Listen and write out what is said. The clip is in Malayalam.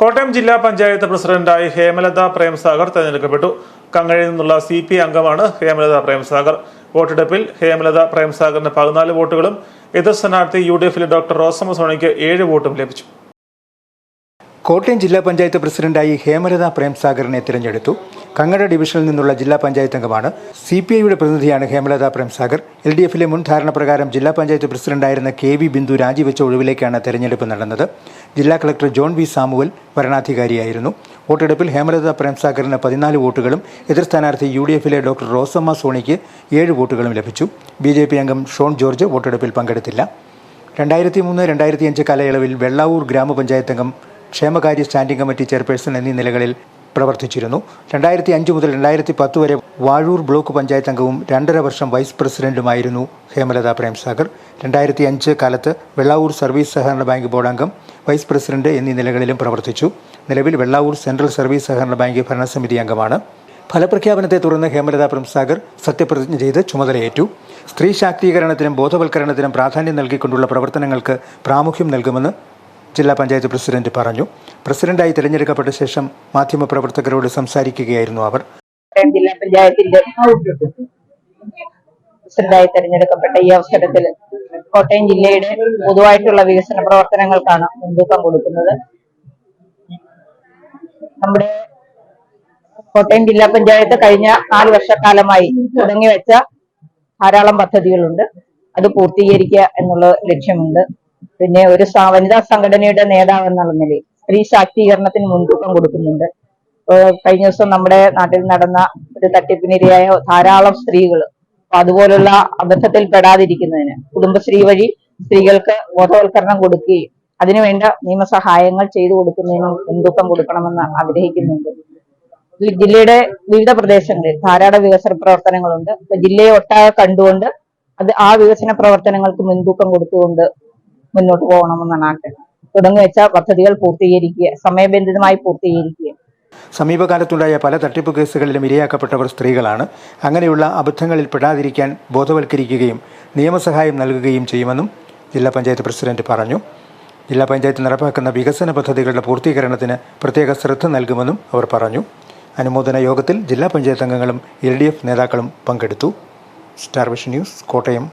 കോട്ടയം ജില്ലാ പഞ്ചായത്ത് പ്രസിഡന്റായി ഹേമലത പ്രേംസാഗർ തെരഞ്ഞെടുക്കപ്പെട്ടു. കങ്ങഴയിൽ നിന്നുള്ള സി പി അംഗമാണ് ഹേമലത പ്രേംസാഗർ. വോട്ടെടുപ്പിൽ ഹേമലത പ്രേംസാഗറിന് പതിനാല് വോട്ടുകളും എതിർ സ്ഥാനാർത്ഥി യു ഡി എഫിലെ ഡോക്ടർ റോസമ്മ സോണിക്ക് ഏഴ് വോട്ടും ലഭിച്ചു. കോട്ടയം ജില്ലാ പഞ്ചായത്ത് പ്രസിഡന്റായി ഹേമലത പ്രേംസാഗറിനെ തിരഞ്ഞെടുത്തു. കങ്ങട ഡിവിഷനിൽ നിന്നുള്ള ജില്ലാ പഞ്ചായത്ത് അംഗമാണ്. സി പി ഐയുടെ പ്രതിനിധിയാണ് ഹേമലത പ്രേംസാഗർ. എൽ ഡി എഫിലെ മുൻ ധാരണ പ്രകാരം ജില്ലാ പഞ്ചായത്ത് പ്രസിഡന്റായിരുന്ന കെ വി ബിന്ദു രാജിവെച്ച ഒഴിവിലേക്കാണ് തെരഞ്ഞെടുപ്പ് നടന്നത്. ജില്ലാ കളക്ടർ ജോൺ വി സാമുവൽ ഭരണാധികാരിയായിരുന്നു. വോട്ടെടുപ്പിൽ ഹേമലത പ്രേംസാഗറിന് പതിനാല് വോട്ടുകളും എതിർ സ്ഥാനാർത്ഥി യു ഡി എഫിലെ ഡോക്ടർ റോസമ്മ സോണിക്ക് ഏഴ് വോട്ടുകളും ലഭിച്ചു. ബി ജെ പി അംഗം ഷോൺ ജോർജ് വോട്ടെടുപ്പിൽ പങ്കെടുത്തില്ല. രണ്ടായിരത്തി മൂന്ന് രണ്ടായിരത്തി അഞ്ച് കാലയളവിൽ വെള്ളാവൂർ ഗ്രാമപഞ്ചായത്ത് അംഗം ക്ഷേമകാര്യ സ്റ്റാൻഡിംഗ് കമ്മിറ്റി ചെയർപേഴ്സൺ എന്നീ നിലകളിൽ പ്രവർത്തിച്ചിരുന്നു. രണ്ടായിരത്തി അഞ്ച് മുതൽ രണ്ടായിരത്തി പത്ത് വരെ വാഴൂർ ബ്ലോക്ക് പഞ്ചായത്ത് അംഗവും രണ്ടര വർഷം വൈസ് പ്രസിഡന്റുമായിരുന്നു ഹേമലത പ്രേംസാഗർ. രണ്ടായിരത്തി അഞ്ച് കാലത്ത് വെള്ളാവൂർ സർവീസ് സഹകരണ ബാങ്ക് ബോർഡ് അംഗം വൈസ് പ്രസിഡന്റ് എന്നീ നിലകളിലും പ്രവർത്തിച്ചു. നിലവിൽ വെള്ളാവൂർ സെൻട്രൽ സർവീസ് സഹകരണ ബാങ്ക് ഭരണസമിതി അംഗമാണ്. ഫലപ്രഖ്യാപനത്തെ തുടർന്ന് ഹേമലത പ്രംസാഗർ സത്യപ്രതിജ്ഞ ചെയ്ത് ചുമതലയേറ്റു. സ്ത്രീ ശാക്തീകരണത്തിനും ബോധവൽക്കരണത്തിനും പ്രാധാന്യം നൽകിക്കൊണ്ടുള്ള പ്രവർത്തനങ്ങൾക്ക് പ്രാമുഖ്യം നൽകുമെന്ന് ജില്ലാ പഞ്ചായത്ത് പ്രസിഡന്റ് പറഞ്ഞു. പ്രസിഡന്റായി തിരഞ്ഞെടുക്കപ്പെട്ട ശേഷം മാധ്യമപ്രവർത്തകരോട് സംസാരിക്കുകയായിരുന്നു അവർ. ജില്ലാ പ്രസിഡന്റായി തെരഞ്ഞെടുക്കപ്പെട്ട ഈ അവസരത്തിൽ കോട്ടയം ജില്ലയുടെ പൊതുവായിട്ടുള്ള വികസന പ്രവർത്തനങ്ങൾക്കാണ് മുൻതൂക്കം കൊടുക്കുന്നത്. നമ്മുടെ കോട്ടയം ജില്ലാ പഞ്ചായത്ത് കഴിഞ്ഞ നാല് വർഷക്കാലമായി തുടങ്ങി വെച്ച ധാരാളം പദ്ധതികളുണ്ട്. അത് പൂർത്തീകരിക്കുക എന്നുള്ള ലക്ഷ്യമുണ്ട്. പിന്നെ ഒരു വനിതാ സംഘടനയുടെ നേതാവ് എന്നുള്ള നിലയിൽ സ്ത്രീ ശാക്തീകരണത്തിന് മുൻതൂക്കം കൊടുക്കുന്നുണ്ട്. കഴിഞ്ഞ ദിവസം നമ്മുടെ നാട്ടിൽ നടന്ന ഒരു തട്ടിപ്പിനിരയായ ധാരാളം സ്ത്രീകൾ അതുപോലുള്ള അബദ്ധത്തിൽ പെടാതിരിക്കുന്നതിന് കുടുംബശ്രീ വഴി സ്ത്രീകൾക്ക് ബോധവൽക്കരണം കൊടുക്കുകയും അതിനുവേണ്ട നിയമസഹായങ്ങൾ ചെയ്തു കൊടുക്കുന്നതിന് മുൻതൂക്കം കൊടുക്കണമെന്ന് ആഗ്രഹിക്കുന്നുണ്ട്. ജില്ലയുടെ വിവിധ പ്രദേശങ്ങളിൽ ധാരാളം വികസന പ്രവർത്തനങ്ങളുണ്ട്. ജില്ലയെ ഒട്ടാകെ കണ്ടുകൊണ്ട് അത് ആ വികസന പ്രവർത്തനങ്ങൾക്ക് മുൻതൂക്കം കൊടുത്തുകൊണ്ട് മുന്നോട്ട് പോകണമെന്നാണ് ആഗ്രഹം. തുടങ്ങി വെച്ച പദ്ധതികൾ പൂർത്തീകരിക്കുക സമയബന്ധിതമായി പൂർത്തീകരിക്കുക. സമീപകാലത്തുണ്ടായ പല തട്ടിപ്പ് കേസുകളിലും ഇരയാക്കപ്പെട്ടവർ സ്ത്രീകളാണ്. അങ്ങനെയുള്ള അബദ്ധങ്ങളിൽ പെടാതിരിക്കാൻ ബോധവൽക്കരിക്കുകയും നിയമസഹായം നൽകുകയും ചെയ്യുമെന്നും ജില്ലാ പഞ്ചായത്ത് പ്രസിഡന്റ് പറഞ്ഞു. ജില്ലാ പഞ്ചായത്ത് നടപ്പാക്കുന്ന വികസന പദ്ധതികളുടെ പൂർത്തീകരണത്തിന് പ്രത്യേക ശ്രദ്ധ നൽകുമെന്നും അവർ പറഞ്ഞു. അനുമോദന യോഗത്തിൽ ജില്ലാ പഞ്ചായത്ത് അംഗങ്ങളും എൽ നേതാക്കളും പങ്കെടുത്തു. Star vision news Kottayam.